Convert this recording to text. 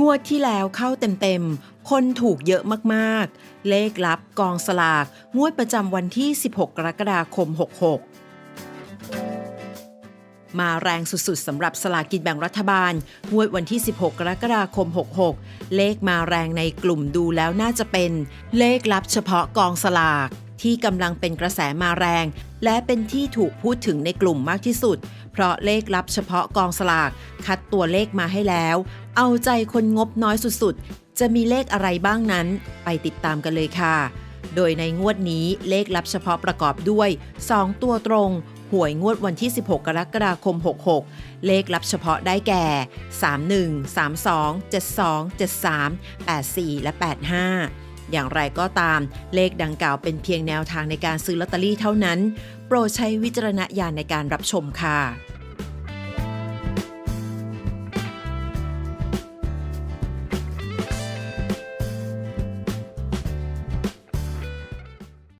งวดที่แล้วเข้าเต็มๆ คนถูกเยอะมากๆ เลขลับกองสลากงวดประจำวันที่ 16 กรกฎาคม 66 มาแรงสุดๆสำหรับสลากกินแบ่งรัฐบาล งวดวันที่ 16 กรกฎาคม 66 เลขมาแรงในกลุ่มดูแล้วน่าจะเป็น เลขลับเฉพาะกองสลาก ที่กำลังเป็นกระแสมาแรง และเป็นที่ถูกพูดถึงในกลุ่มมากที่สุด เพราะเลขลับเฉพาะกองสลาก คัดตัวเลขมาให้แล้ว เอาใจคนงบน้อยสุดๆ จะมีเลขอะไรบ้างนั้น ไปติดตามกันเลยค่ะ โดยในงวดนี้เลขลับเฉพาะประกอบด้วย 2 ตัวตรงหวยงวดวันที่ 16 กรกฎาคม 66 เลขลับเฉพาะได้แก่ 31 32 72 73 84 และ 85 อย่างไรก็ตาม เลขดังกล่าวเป็นเพียงแนวทางในการซื้อลอตเตอรี่เท่านั้น โปรดใช้วิจารณญาณในการรับชมค่ะ